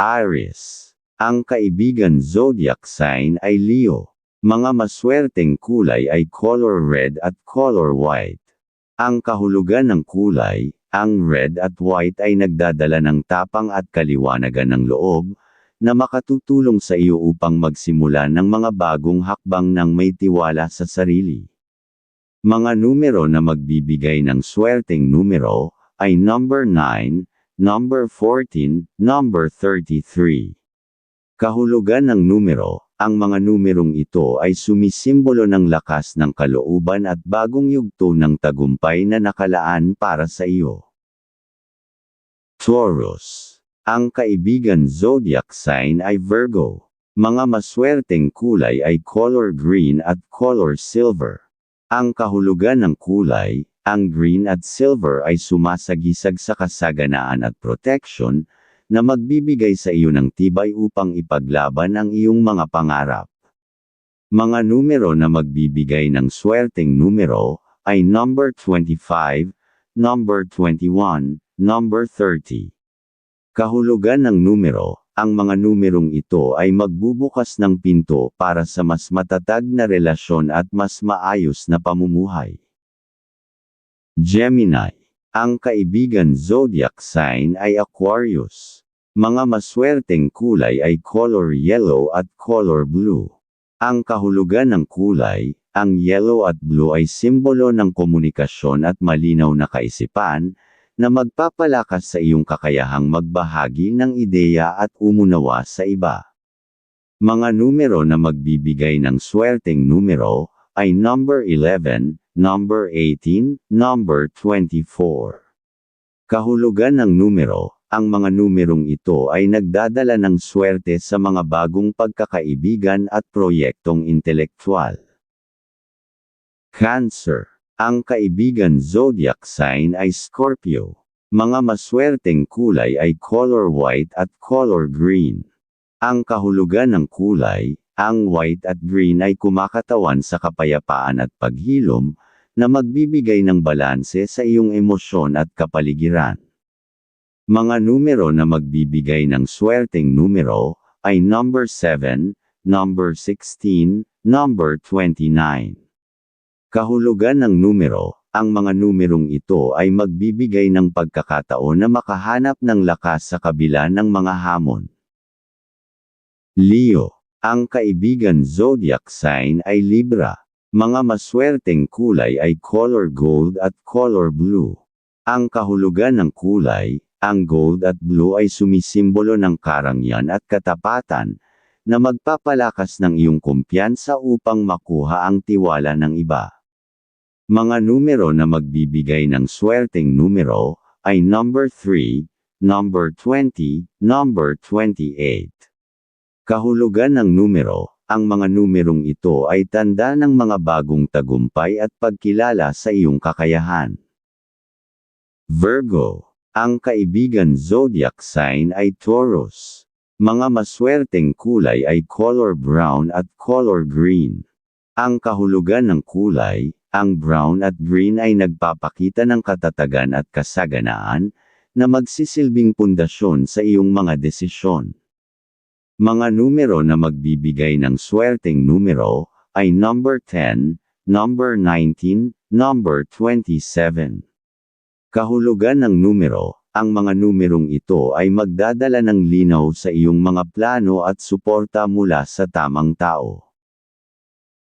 Aries. Ang kaibigan zodiac sign ay Leo. Mga maswerteng kulay ay color red at color white. Ang kahulugan ng kulay, ang red at white ay nagdadala ng tapang at kaliwanagan ng loob, na makatutulong sa iyo upang magsimula ng mga bagong hakbang ng may tiwala sa sarili. Mga numero na magbibigay ng swerteng numero ay number 9, number 14, number 33. Kahulugan ng numero, ang mga numerong ito ay sumisimbolo ng lakas ng kalooban at bagong yugto ng tagumpay na nakalaan para sa iyo. Taurus. Ang kaibigan zodiac sign ay Virgo. Mga maswerteng kulay ay color green at color silver. Ang kahulugan ng kulay, ang green at silver ay sumasagisag sa kasaganaan at protection, na magbibigay sa iyo ng tibay upang ipaglaban ang iyong mga pangarap. Mga numero na magbibigay ng swerteng numero, ay number 25, number 21, number 30. Kahulugan ng numero, ang mga numerong ito ay magbubukas ng pinto para sa mas matatag na relasyon at mas maayos na pamumuhay. Gemini. Ang kaibigan zodiac sign ay Aquarius. Mga maswerteng kulay ay color yellow at color blue. Ang kahulugan ng kulay, ang yellow at blue ay simbolo ng komunikasyon at malinaw na kaisipan, na magpapalakas sa iyong kakayahang magbahagi ng ideya at umunawa sa iba. Mga numero na magbibigay ng swerteng numero, ay number 11, number 18, number 24. Kahulugan ng numero, ang mga numerong ito ay nagdadala ng swerte sa mga bagong pagkakaibigan at proyektong intelektual. Cancer. Ang kaibigan zodiac sign ay Scorpio. Mga maswerteng kulay ay color white at color green. Ang kahulugan ng kulay, ang white at green ay kumakatawan sa kapayapaan at paghilom, na magbibigay ng balanse sa iyong emosyon at kapaligiran. Mga numero na magbibigay ng swerteng numero, ay number 7, number 16, number 29. Kahulugan ng numero, ang mga numerong ito ay magbibigay ng pagkakataon na makahanap ng lakas sa kabila ng mga hamon. Leo ang kaibigan zodiac sign ay Libra. Mga maswerteng kulay ay color gold at color blue. Ang kahulugan ng kulay, ang gold at blue ay sumisimbolo ng karangyan at katapatan, na magpapalakas ng iyong kumpiyansa upang makuha ang tiwala ng iba. Mga numero na magbibigay ng swerteng numero, ay number 3, number 20, number 28. Kahulugan ng numero, ang mga numerong ito ay tanda ng mga bagong tagumpay at pagkilala sa iyong kakayahan. Virgo. Ang kaibigan zodiac sign ay Taurus. Mga maswerteng kulay ay color brown at color green. Ang kahulugan ng kulay, ang brown at green ay nagpapakita ng katatagan at kasaganaan, na magsisilbing pundasyon sa iyong mga desisyon. Mga numero na magbibigay ng swerteng numero, ay number 10, number 19, number 27. Kahulugan ng numero, ang mga numerong ito ay magdadala ng linaw sa iyong mga plano at suporta mula sa tamang tao.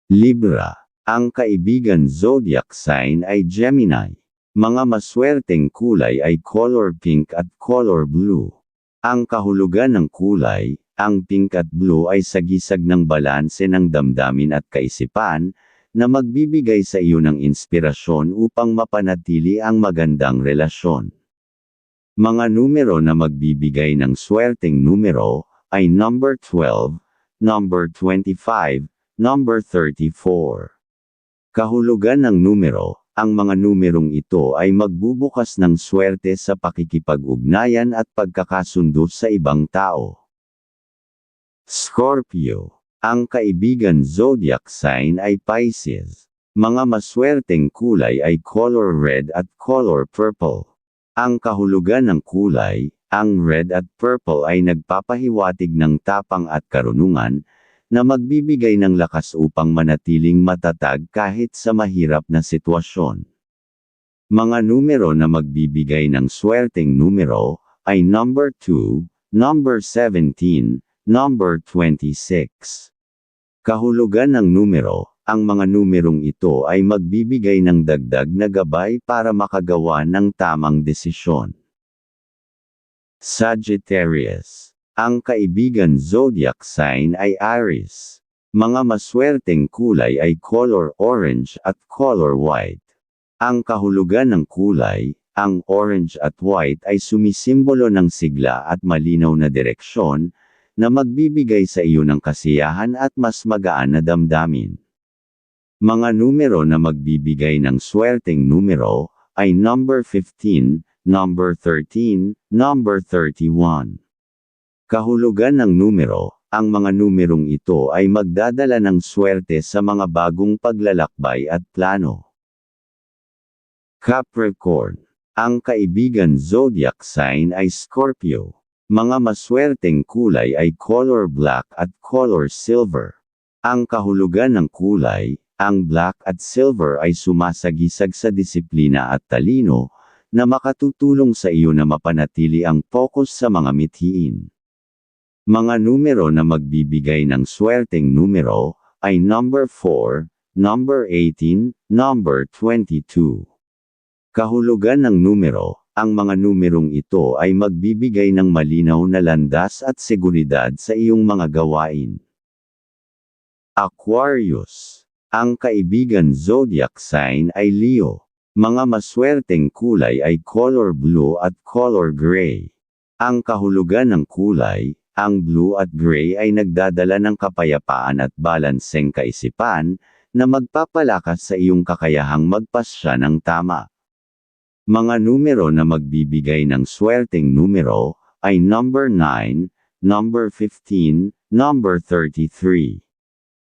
Libra. Ang kaibigan zodiac sign ay Gemini. Mga maswerteng kulay ay color pink at color blue. Ang kahulugan ng kulay, ang pink at blue ay sagisag ng balanse ng damdamin at kaisipan, na magbibigay sa iyo ng inspirasyon upang mapanatili ang magandang relasyon. Mga numero na magbibigay ng swerteng numero, ay number 12, number 25, number 34. Kahulugan ng numero, ang mga numerong ito ay magbubukas ng swerte sa pakikipag-ugnayan at pagkakasundo sa ibang tao. Scorpio. Ang kaibigan zodiac sign ay Pisces. Mga maswerteng kulay ay color red at color purple. Ang kahulugan ng kulay, ang red at purple ay nagpapahiwatig ng tapang at karunungan, na magbibigay ng lakas upang manatiling matatag kahit sa mahirap na sitwasyon. Mga numero na magbibigay ng swerteng numero ay number 2, number 17, number 26. Kahulugan ng numero, ang mga numerong ito ay magbibigay ng dagdag na gabay para makagawa ng tamang desisyon. Sagittarius. Ang kaibigan zodiac sign ay Aries. Mga maswerteng kulay ay color orange at color white. Ang kahulugan ng kulay, ang orange at white ay sumisimbolo ng sigla at malinaw na direksyon, na magbibigay sa iyo ng kasiyahan at mas magaan na damdamin. Mga numero na magbibigay ng swerteng numero ay number 15, number 13, number 31. Kahulugan ng numero, ang mga numerong ito ay magdadala ng swerte sa mga bagong paglalakbay at plano. Capricorn. Ang kaibigan zodiac sign ay Scorpio. Mga maswerteng kulay ay color black at color silver. Ang kahulugan ng kulay, ang black at silver ay sumasagisag sa disiplina at talino, na makatutulong sa iyo na mapanatili ang focus sa mga mithiin. Mga numero na magbibigay ng swerteng numero ay number 4, number 18, number 22. Kahulugan ng numero, ang mga numerong ito ay magbibigay ng malinaw na landas at seguridad sa iyong mga gawain. Aquarius. Ang kaibigan zodiac sign ay Leo. Mga maswerteng kulay ay color blue at color gray. Ang kahulugan ng kulay, ang blue at gray ay nagdadala ng kapayapaan at balanseng kaisipan, na magpapalakas sa iyong kakayahang magpasya ng tama. Mga numero na magbibigay ng swerteng numero, ay number 9, number 15, number 33.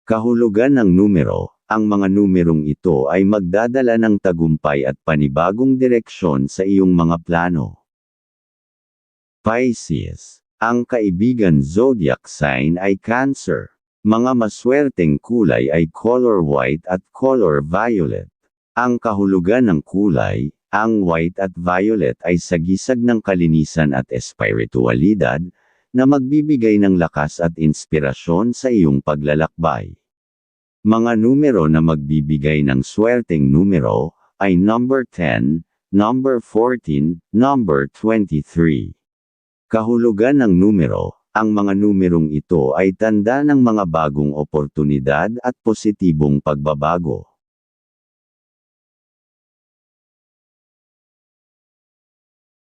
Kahulugan ng numero, ang mga numerong ito ay magdadala ng tagumpay at panibagong direksyon sa iyong mga plano. Pisces. Ang kaibigan zodiac sign ay Cancer. Mga maswerteng kulay ay color white at color violet. Ang kahulugan ng kulay, ang white at violet ay sagisag ng kalinisan at espiritualidad, na magbibigay ng lakas at inspirasyon sa iyong paglalakbay. Mga numero na magbibigay ng swerteng numero ay number 10, number 14, number 23. Kahulugan ng numero, ang mga numerong ito ay tanda ng mga bagong oportunidad at positibong pagbabago.